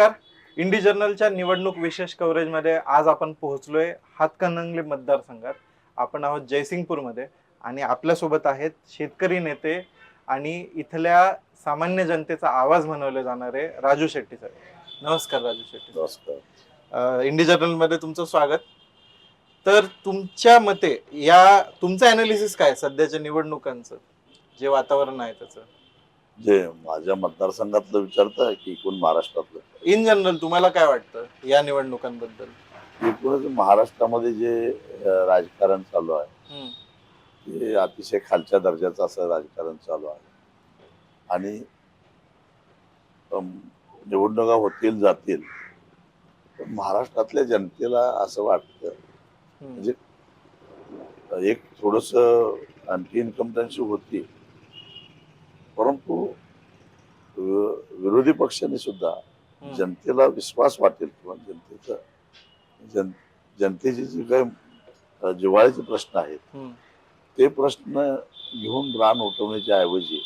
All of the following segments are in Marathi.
नमस्कार. इंडी जर्नलच्या निवडणूक विशेष कव्हरेजमध्ये आज आपण पोहोचलोय हातकणंगले मतदारसंघात. आपण आहोत जयसिंगपूरमध्ये आणि आपल्यासोबत आहेत शेतकरी नेते आणि इथल्या सामान्य जनतेचा आवाज म्हणवले जाणारे राजू शेट्टी सर. नमस्कार राजू शेट्टी. नमस्कार. इंडी जर्नलमध्ये तुमचं स्वागत. तर तुमच्या मते या तुमचं अनालिसिस काय सध्याच्या निवडणुकांचं? जे वातावरण आहे त्याचं. जे माझ्या मतदारसंघातलं विचारताय की एकूण महाराष्ट्रातलं. इन जनरल तुम्हाला काय वाटतं या निवडणुकांबद्दल? एकूणच महाराष्ट्रामध्ये जे राजकारण चालू आहे ते अतिशय खालच्या दर्जाचं असं राजकारण चालू आहे. आणि निवडणुका होतील जातील पण महाराष्ट्रातल्या जनतेला असं वाटतं म्हणजे एक थोडस आणखी इन्कम टॅक्सची होती परंतु विरोधी पक्षाने सुद्धा जनतेला विश्वास वाटेल किंवा जनतेचा जन जनतेचे जे काही जिव्हाळ्याचे प्रश्न आहेत ते प्रश्न घेऊन रान उठवण्याच्या ऐवजी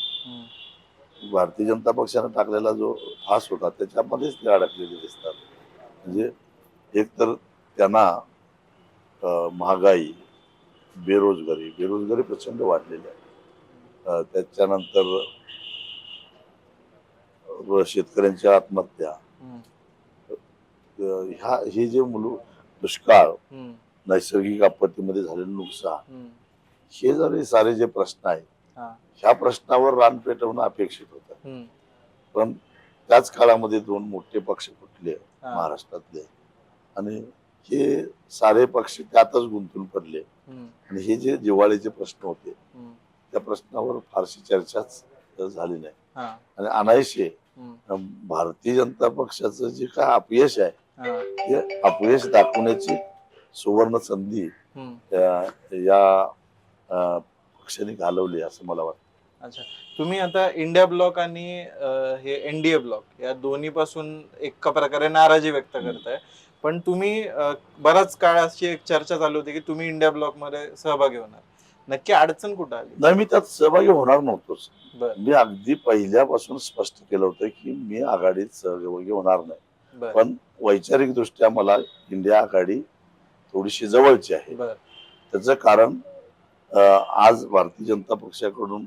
भारतीय जनता पक्षाने टाकलेला जो फास होता त्याच्यामध्येच ते अडकलेले दिसतात. म्हणजे एक तर त्यांना महागाई बेरोजगारी बेरोजगारी प्रचंड वाढलेली आहे. त्याच्यानंतर शेतकऱ्यांच्या आत्महत्या. ह्या हे जे मुलं दुष्काळ नैसर्गिक आपत्तीमध्ये झालेलं नुकसान हे जरी सारे जे प्रश्न आहेत ह्या प्रश्नावर रान पेटवणं अपेक्षित होतं. पण त्याच काळामध्ये दोन मोठे पक्ष फुटले महाराष्ट्रातले. आणि हे सारे पक्ष त्यातच गुंतून पडले. आणि हे जे जिव्हाळीचे प्रश्न होते त्या प्रश्नावर फारशी चर्चाच झाली नाही. हा, आणि अनायसे हम्म, भारतीय जनता पक्षाचं जे काय अपयश आहे ते अपयश दाखवण्याची सुवर्ण संधी या पक्षाने घालवली असं मला वाटतं. अच्छा. तुम्ही आता इंडिया ब्लॉक आणि हे एनडीए ब्लॉक या दोन्ही पासून एका प्रकारे नाराजी व्यक्त करताय. पण तुम्ही बराच काळ अशी एक चर्चा चालू होती की तुम्ही इंडिया ब्लॉकमध्ये सहभागी होणार. नक्की अडचण कुठं आली? नाही मी त्यात सहभागी होणार नव्हतोच. मी अगदी पहिल्यापासून स्पष्ट केलं होतं की मी आघाडीत सहभागी होणार नाही. पण वैचारिक दृष्ट्या मला इंडिया आघाडी थोडीशी जवळची आहे. त्याचं कारण आज भारतीय जनता पक्षाकडून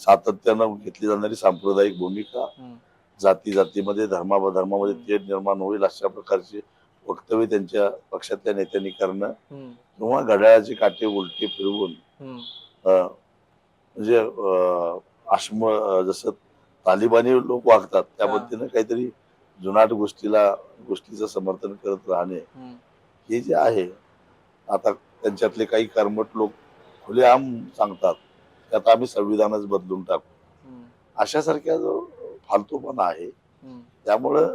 सातत्यानं घेतली जाणारी सांप्रदायिक भूमिका जाती जातीमध्ये धर्माधर्मामध्ये तेढ निर्माण होईल अशा प्रकारची वक्तव्य त्यांच्या पक्षातल्या नेत्यांनी करणं. किंवा घड्याळाचे काटे उलटे फिरवून म्हणजे आश्म जसं तालिबानी लोक वागतात त्या. पद्धतीने काहीतरी जुनाट गोष्टीला गोष्टीचं समर्थन करत राहणे. हे जे आहे आता त्यांच्यातले काही कर्मठ लोक खुलेआम सांगतात की आता आम्ही संविधानच बदलून टाकू. अशासारख्या जो फालतूपणा आहे त्यामुळं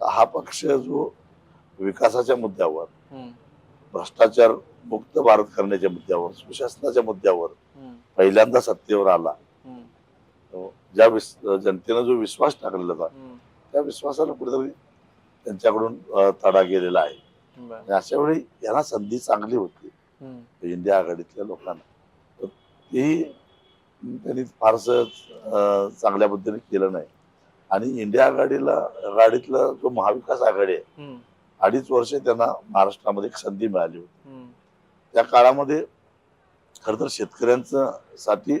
हा पक्ष जो विकासाच्या मुद्द्यावर भ्रष्टाचार मुक्त भारत करण्याच्या मुद्द्यावर सुशासनाच्या मुद्द्यावर पहिल्यांदा सत्तेवर आला. ज्या जनतेनं जो विश्वास टाकलेला होता त्या विश्वासाला कुठेतरी त्यांच्याकडून तडा गेलेला आहे. अशा वेळी यांना संधी चांगली होती. इंडिया आघाडीतल्या लोकांना. तेही त्यांनी फारसं चांगल्या पद्धतीने केलं नाही. आणि इंडिया आघाडीला आघाडीतला जो महाविकास आघाडी आहे अडीच वर्ष त्यांना महाराष्ट्रामध्ये एक संधी मिळाली होती. त्या काळामध्ये खर तर शेतकऱ्यांचं साठी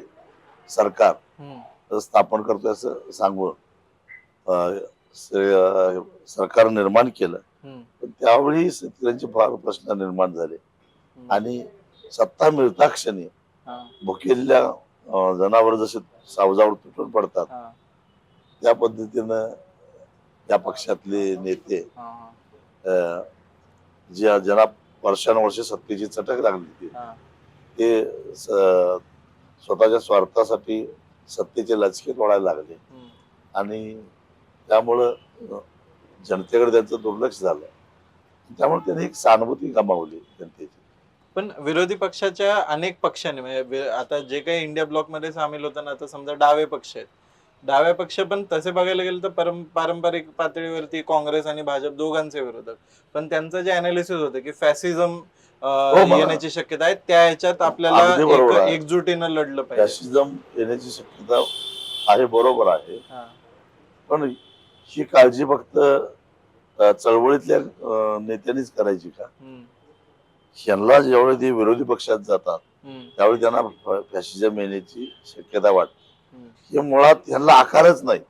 सरकार स्थापन करतोय असं सांगून सरकार निर्माण केलं. पण त्यावेळी शेतकऱ्यांचे फार प्रश्न निर्माण झाले. आणि सत्ता मिळता क्षणी भुकेल्या अं, जनावर जसे सावजावर तुटून पडतात. त्या पद्धतीनं त्या पक्षातले नेते हा, हा, अं, जे ज्यांना वर्षानुवर्ष सत्तेची चटक लागली होती. ते स्वतःच्या स्वार्थासाठी सत्तेचे लचके तोडायला लागले. आणि त्यामुळं जनतेकडे त्यांचं दुर्लक्ष झालं. त्यामुळे त्यांनी एक सहानुभूती गमावली जनतेची. पण विरोधी पक्षाच्या अनेक पक्षांनी म्हणजे आता जे काही इंडिया ब्लॉकमध्ये सामील होतं ना आता समजा डावे पक्ष आहेत. डाव्या पक्ष पण तसे बघायला गेलं तर परं पारंपरिक पातळीवरती काँग्रेस आणि भाजप दोघांचे विरोधक. पण त्यांचं जे अनालिसिस होतं की फॅसिझम मला- येण्याची शक्यता आहे त्या ह्याच्यात आपल्याला. एकजुटीनं लढलं पाहिजे. फॅशिझम येण्याची शक्यता आहे बरोबर आहे. हा, पण ही काळजी फक्त चळवळीतल्या नेत्यांनीच करायची का? ह्यांना जेवढे ते विरोधी पक्षात जातात त्यावेळी त्यांना फॅशिझम येण्याची शक्यता वाटते. हे मुळात ह्यांना आकारच नाही.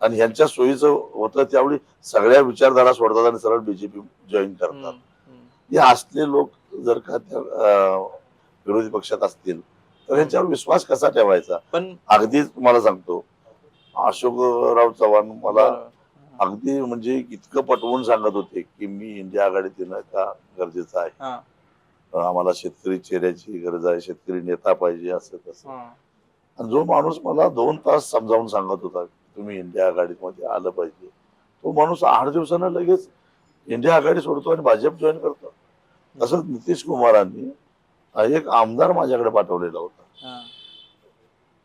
आणि ह्यांच्या सोयीचं होतं त्यावेळी सगळ्या विचारधारा सोडतात आणि सरळ बीजेपी जॉईन करतात. हे असले लोक जर का त्या विरोधी पक्षात असतील तर यांच्यावर विश्वास कसा ठेवायचा? पण अगदी तुम्हाला सांगतो अशोकराव चव्हाण मला. अगदी म्हणजे इतकं पटवून सांगत होते की मी इंडिया आघाडीत येणं का गरजेचं आहे. आम्हाला शेतकरी चेहऱ्याची गरज आहे शेतकरी नेता पाहिजे असं तसं. आणि जो माणूस मला दोन तास समजावून सांगत होता तुम्ही इंडिया आघाडीत मध्ये आलं पाहिजे. तो माणूस आठ दिवसानं लगेच इंडिया आघाडी सोडतो आणि भाजप जॉईन करतो. तसंच नितीश कुमारांनी एक आमदार माझ्याकडे पाठवलेला होता. हा,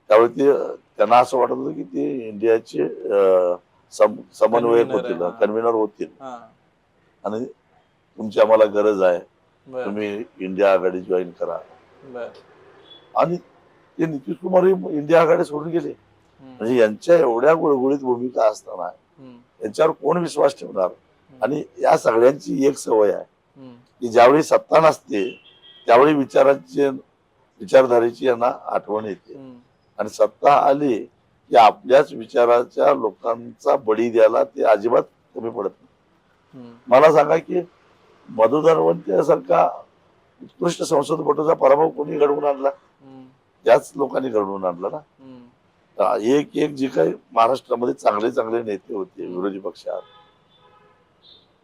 त्यावेळी ते त्यांना असं वाटत होतं की ते इंडियाचे समन्वयक होतील. कन्व्हिनर होतील. आणि तुमची आम्हाला गरज आहे. तुम्ही इंडिया आघाडी जॉईन करा. आणि ते नितीश कुमार इंडिया आघाडी सोडून गेले. म्हणजे यांच्या एवढ्या गुळगुळीत भूमिका असताना यांच्यावर कोण विश्वास ठेवणार? आणि या सगळ्यांची एक सवय आहे की ज्यावेळी सत्ता नसते त्यावेळी विचारांची विचारधारेची यांना आठवण येते. आणि सत्ता आली की आपल्याच विचाराच्या लोकांचा बळी द्यायला ते अजिबात कमी पडत नाही. मला सांगा की मधुधरवंत्यासारखा उत्कृष्ट संसदपटूचा पराभव कोणी घडवून आणला? त्याच लोकांनी घडवून आणला ना. एक एक जे काही महाराष्ट्रामध्ये चांगले चांगले नेते होते विरोधी पक्षात.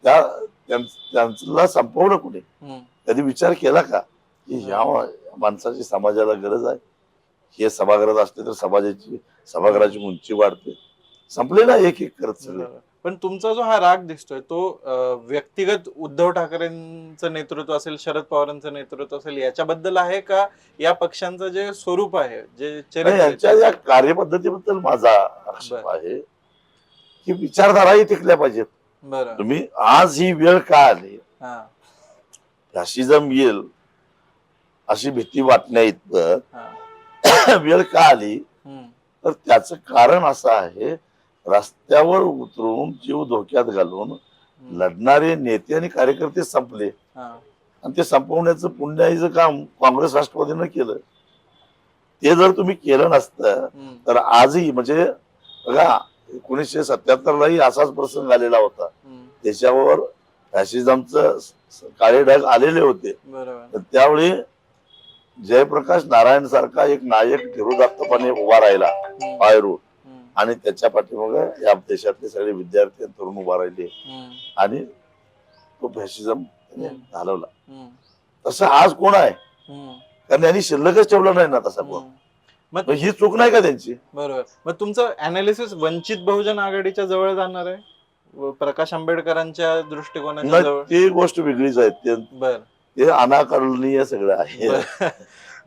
त्या त्यां- त्यांना संपवलं कुणी? हम्म. कधी विचार केला का? की ह्या माणसाची समाजाला गरज आहे? हे सभागृहात असले तर समाजाची सभागृहाची उंची वाढते. संपले ना एक एक करत सगळे. पण तुमचा जो हा राग दिसतोय तो व्यक्तिगत उद्धव ठाकरेंचं नेतृत्व असेल शरद पवारांचं नेतृत्व असेल याच्याबद्दल आहे का? या पक्षांचं जे स्वरूप आहे जे चरित्र आहे, यांच्या या कार्यपद्धतीबद्दल माझा आक्षेप. आहे की विचारधाराही टिकल्या पाहिजेत. बरं. तुम्ही आज ही वेळ का आली? हा. येईल अशी भीती वाटण्या हा. वेळ का आली? हम्म, तर त्याचं कारण असं आहे रस्त्यावर उतरून जीव धोक्यात घालून लढणारे नेते आणि कार्यकर्ते संपले. आणि ते संपवण्याचं पुण्याईचं काम काँग्रेस राष्ट्रवादीनं केलं. ते जर तुम्ही केलं नसतं तर आजही म्हणजे बघा एकोणीसशे सत्याहत्तरलाही असाच प्रसंग आलेला होता. त्याच्यावर फॅशिझमचं काळे ढग आलेले होते. तर त्यावेळी जयप्रकाश नारायण सारखा एक नायक धीरोदात्तपणे उभा राहिला पायरू आणि त्याच्या पाठीमागे या देशातले सगळे विद्यार्थी आणि तरुण उभा राहिले. आणि तो हम्म. घालवला. तसं आज कोण आहे? कारण त्यांनी शिल्लकच ठेवलं नाही ना तसा कोण. मग ही चूक नाही का त्यांची? बरोबर. मग तुमचं अनालिसिस वंचित बहुजन आघाडीच्या जवळ जाणार आहे? प्रकाश आंबेडकरांच्या दृष्टिकोनाच्या जवळ? ती गोष्ट वेगळीच आहे. ते अनाकरणीय सगळं आहे.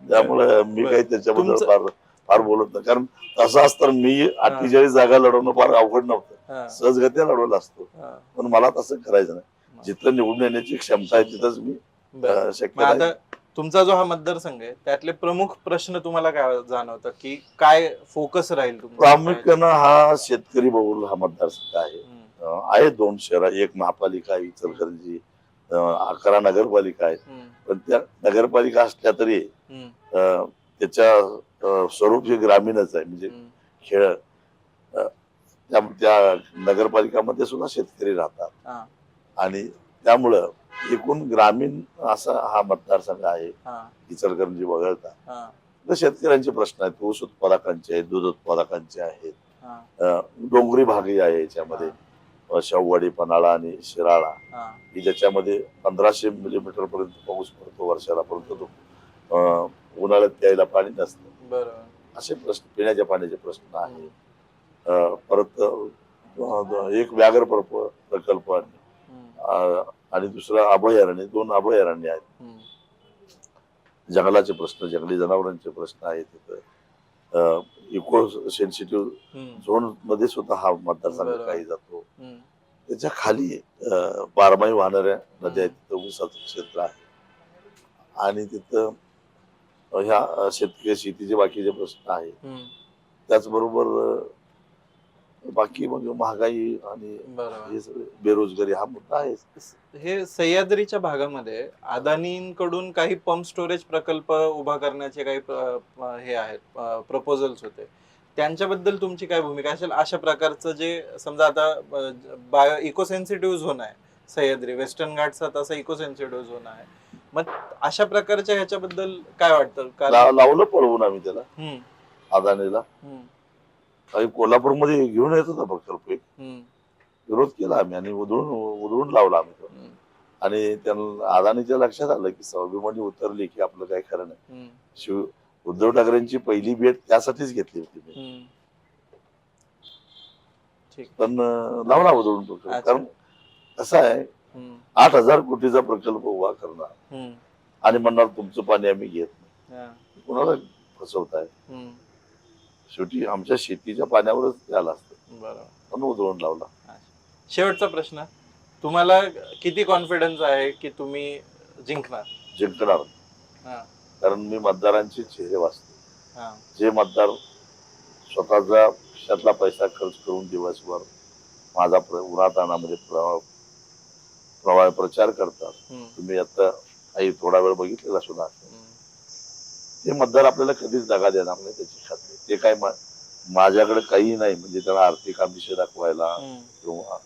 त्यामुळे मी. काही त्याच्याबद्दल फार बोलत नाही. कारण तसं असतं मी अठ्ठेचाळीस जागा लढवणं फार अवघड नव्हतं. सहजगत्या लढवलं असतो. पण मला तसं करायचं नाही. जिथं निवडून येण्याची क्षमता आहे तिथंच मी शक्य तुमचा जो हा मतदारसंघ आहे त्यातले प्रमुख प्रश्न तुम्हाला काय जाणवतं की काय फोकस राहील? प्रामुख्यानं हा शेतकरी बहुल हा मतदारसंघ आहे. आहे दोन शहर एक महापालिका आहे इचलकरंजी अकरा नगरपालिका आहेत. पण त्या नगरपालिका असल्या तरी त्याच्या स्वरूप हे ग्रामीणच आहे म्हणजे खेळ त्या नगरपालिकामध्ये सुद्धा शेतकरी राहतात. हा, आणि त्यामुळं एकूण ग्रामीण असा हा मतदारसंघ आहे इचलकरंजी वगळता. तर शेतकऱ्यांचे प्रश्न आहेत ऊस उत्पादकांचे आहेत दूध उत्पादकांचे आहेत. डोंगरी भागही आहे याच्यामध्ये. अं, शाहूवाडी पन्हाळा आणि शिराळा. की ज्याच्यामध्ये पंधराशे मिलीमीटर पर्यंत पाऊस पडतो वर्षाला परंतु उन्हाळ्यात प्यायला पाणी नसतं. असे प्रश्न पिण्याच्या पाण्याचे प्रश्न अं, परत एक व्याघ्र प्रकल्प आहे. आणि दुसरं अभयारण्य दोन अभयारण्य आहेत. जंगलाचे प्रश्न जंगली जनावरांचे प्रश्न आहेत तिथं इको सेन्सिटिव्ह झोनमध्ये सुद्धा हा मतदारसंघ. काही जातो. त्याच्याखाली बारमाही वाहणाऱ्या नद्या आहेत. तिथं ऊसाचं क्षेत्र आहे. आणि तिथं ह्या शेतकरी शेतीचे बाकीचे प्रश्न आहेत त्याचबरोबर बाकी मग महागाई आणि हे सगळे बेरोजगारी हा मुद्दा आहे. हे सह्याद्रीच्या भागामध्ये अदानींकडून काही पंप स्टोरेज प्रकल्प उभा करण्याचे काही हे आहेत प्रपोजल्स होते. त्यांच्याबद्दल तुमची काय भूमिका असेल अशा प्रकारचं जे समजा आता बायो इको सेन्सिटिव्ह झोन आहे सह्याद्री वेस्टर्न घाटचा तसा इको सेन्सिटिव्ह झोन आहे. मग अशा प्रकारच्या ह्याच्याबद्दल काय वाटतं? लावलं पळवून आम्ही त्याला. हम्म, अदानीला हम्म, काही कोल्हापूरमध्ये घेऊन येत होता एक हम्म, विरोध केला आम्ही आणि उधळून उधळून लावला आम्ही तो. हम्म, आणि त्यांना अदानीच्या लक्षात आलं की स्वाभिमानी उतरली की आपलं काही खरं नाही. हम्म, शिव उद्धव ठाकरेंची पहिली भेट त्यासाठीच घेतली होती मी. हम्म. पण अं, लावला उधळून अच्छा. कारण कसं आहे आठ हजार कोटीचा प्रकल्प उभा करणार. आणि म्हणणार तुमचं पाणी आम्ही घेत नाही. कोणाला फसवताय? शेवटी आमच्या शेतीच्या पाण्यावरच त्याला असतं. म्हणून उधळून लावला. शेवटचा प्रश्न. तुम्हाला किती कॉन्फिडन्स आहे की तुम्ही जिंकणार? जिंकणार. कारण मी मतदारांचे चेहरे वाचतो. जे मतदार स्वतःचा खिशातला पैसा खर्च करून दिवसभर माझा उन्हातानामध्ये प्र प्रवाह प्रचार करतात तुम्ही आता काही थोडा वेळ बघितलेला सुद्धा ते मतदार आपल्याला कधीच दगा देणार नाही त्याची खात्री. ते काय माझ्याकडे काही नाही म्हणजे त्यांना आर्थिक आमिष दाखवायला किंवा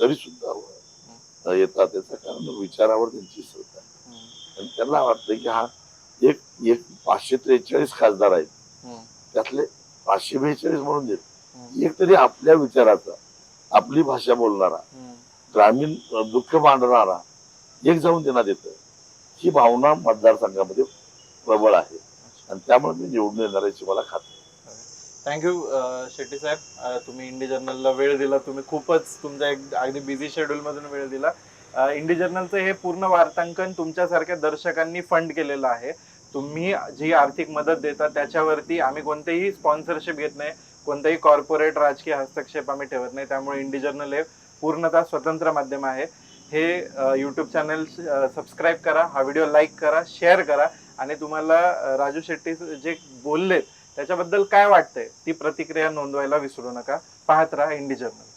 तरी सुद्धा येतात त्याचं कारण विचारावर त्यांची श्रद्धा आणि त्यांना वाटतं की हा एक एक पाचशे त्रेचाळीस खासदार आहेत. त्यातले पाचशे बेचाळीस म्हणून देत. एक तरी आपल्या विचाराचा आपली भाषा बोलणारा. ग्रामीण दुःख मांडणारा एक जाऊन त्यांना देतं. ही भावना मतदारसंघामध्ये प्रबळ आहे. आणि त्यामुळे मी निवडून येणार याची मला खात्री. थँक्यू शेट्टी साहेब. तुम्ही इंडी जर्नलला वेळ दिला. तुम्ही खूपच तुमच्या एक अगदी बिझी शेड्यूल मधून वेळ दिला. इंडी जर्नलचं हे पूर्ण वार्तांकन तुमच्यासारख्या दर्शकांनी फंड केलेलं आहे. तुम्ही जी आर्थिक मदत देता त्याच्यावरती आम्ही कोणतेही स्पॉन्सरशिप घेत नाही. कोणतेही कॉर्पोरेट राजकीय हस्तक्षेप आम्ही ठेवत नाही. त्यामुळे इंडी जर्नल हे पूर्णतः स्वतंत्र माध्यम आहे. हे यूट्यूब चॅनल सबस्क्राईब करा हा व्हिडिओ लाईक करा शेअर करा आणि तुम्हाला राजू शेट्टी जे बोललेत त्याच्याबद्दल काय वाटतंय? ती प्रतिक्रिया नोंदवायला विसरू नका. पाहत राहा इंडी जर्नल